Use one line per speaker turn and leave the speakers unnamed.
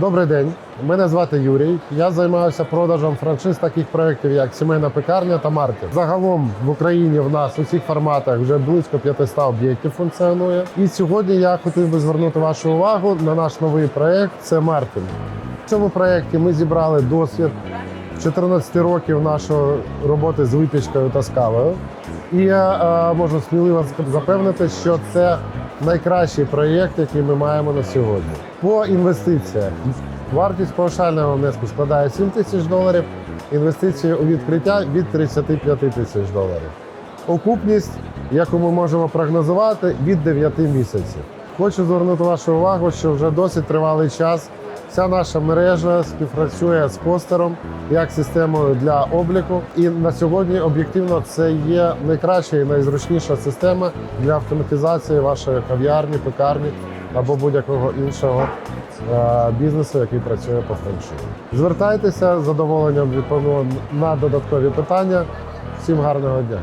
Добрий день, мене звати Юрій. Я займаюся продажем франшиз таких проєктів, як сімейна пекарня та маркет. Загалом в Україні в нас у всіх форматах вже близько 500 об'єктів функціонує. І сьогодні я хотів би звернути вашу увагу на наш новий проєкт. Це Мартін. В цьому проєкті ми зібрали досвід 14 років нашої роботи з випічкою та з кавою. І я е, можу сміливо запевнити, що це найкращий проєкт, який ми маємо на сьогодні. По інвестиціях вартість паушального внеску складає 7 тисяч доларів. Інвестиції у відкриття від 35 тисяч доларів. Окупність, яку ми можемо прогнозувати, від 9 місяців. Хочу звернути вашу увагу, що вже досить тривалий час Вся наша мережа співпрацює з постером як системою для обліку. І на сьогодні об'єктивно це є найкраща і найзручніша система для автоматизації вашої кав'ярні, пекарні або будь-якого іншого е, бізнесу, який працює по франшизі. Звертайтеся з задоволенням відповімо на додаткові питання. Всім гарного дня.